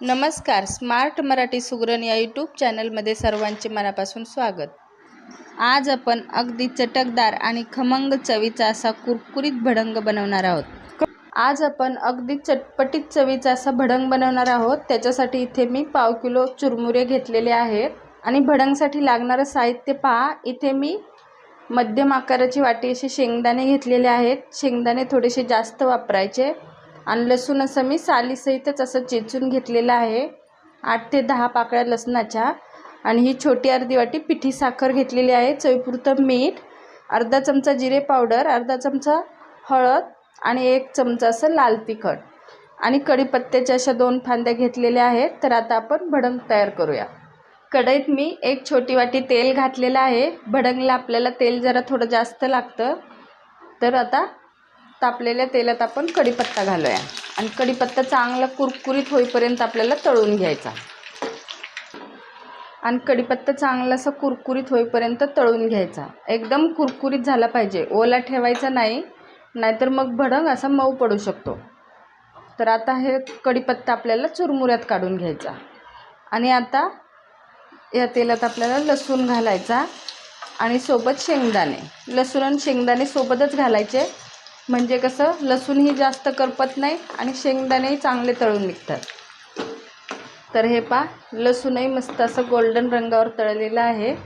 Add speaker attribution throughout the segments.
Speaker 1: नमस्कार स्मार्ट मराठी सुगरण या यूट्यूब चॅनलमध्ये सर्वांचे मनापासून स्वागत. आज आपण अगदी चटकदार आणि खमंग चवीचा असा कुरकुरीत भडंग बनवणार आहोत. आज आपण अगदी चटपटीत चवीचा असा भडंग बनवणार आहोत. त्याच्यासाठी इथे मी पाव किलो चुरमुरे घेतलेले आहेत आणि भडंगसाठी लागणारं साहित्य पहा. इथे मी मध्यम आकाराची वाटी असे शेंगदाणे घेतलेले आहेत. शेंगदाणे थोडेसे जास्त वापरायचे. आणि लसूण असं मी सालीसहितच असं चेचून घेतलेलं आहे. आठ ते दहा पाकळ्या लसणाच्या. आणि ही छोटी अर्धी वाटी पिठी साखर घेतलेली आहे. चवीपुरतं मीठ अर्धा चमचा जिरे पावडर अर्धा चमचा हळद आणि एक चमचा असं लाल तिखट. आणि कढीपत्त्याच्या अशा दोन फांद्या घेतलेल्या आहेत. तर आता आपण भडंग तयार करूया. कढईत मी एक छोटी वाटी तेल घातलेलं आहे. भडंगला आपल्याला तेल जरा थोडं जास्त लागतं. तर आता तापलेल्या तेलात आपण कढीपत्ता घालूया. आणि कढीपत्ता चांगला कुरकुरीत होईपर्यंत आपल्याला तळून घ्यायचा. आणि कढीपत्ता चांगला असं कुरकुरीत होईपर्यंत तळून घ्यायचा. एकदम कुरकुरीत झाला पाहिजे. ओला ठेवायचा नाही नाहीतर मग भडंग असा मऊ पडू शकतो. तर आता हे कढीपत्ता आपल्याला चुरमुऱ्यात काढून घ्यायचा. आणि आता या तेलात आपल्याला लसूण घालायचा. आणि सोबत शेंगदाणे. लसूण आणि शेंगदाणे सोबतच घालायचे. म्हणजे कसं लसूणही जास्त करपत नाही आणि शेंगदाणेही चांगले तळून निघतात. तर हे पा लसूणही मस्त असं गोल्डन रंगावर तळलेलं आहे.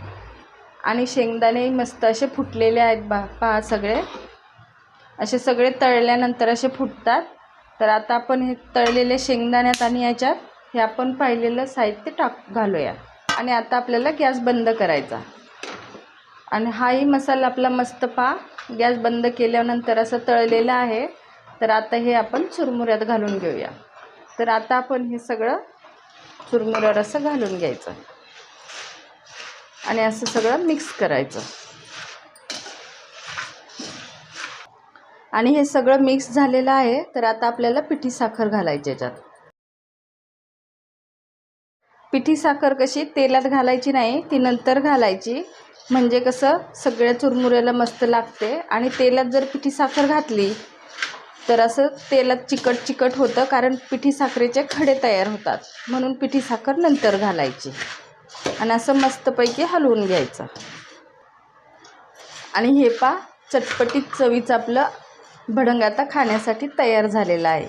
Speaker 1: आणि शेंगदाणेही मस्त असे फुटलेले आहेत बा पहा सगळे. असे सगळे तळल्यानंतर असे फुटतात. तर आता आपण हे तळलेले शेंगदाण्यात आणि याच्यात हे आपण पाहिलेलं साहित्य टाक घालूया. आणि आता आपल्याला गॅस बंद करायचा. आणि हाही मसाला आपला मस्त पा गॅस बंद केल्यानंतर असं तळलेलं आहे. तर आता हे आपण चुरमुऱ्यात घालून घेऊया. तर आता आपण हे सगळं चुरमुऱ्यावर असं घालून घ्यायचं. आणि असं सगळं मिक्स करायचं. आणि हे सगळं मिक्स झालेलं आहे. तर आता आपल्याला पिठी साखर घालायची याच्यात. पिठी साखर कशी तेलात घालायची नाही ती नंतर घालायची. म्हणजे कसं सगळ्या चुरमुऱ्याला मस्त लागते आणि तेलात जर पिठी साखर घातली तर असं तेलात चिकट चिकट होतं कारण पिठी साखरेचे खडे तयार होतात. म्हणून पिठी साखर नंतर घालायची आणि असं मस्तपैकी हलवून घ्यायचं. आणि हे पा चटपटीत चवीचं आपलं भडंग आता खाण्यासाठी तयार झालेलं आहे.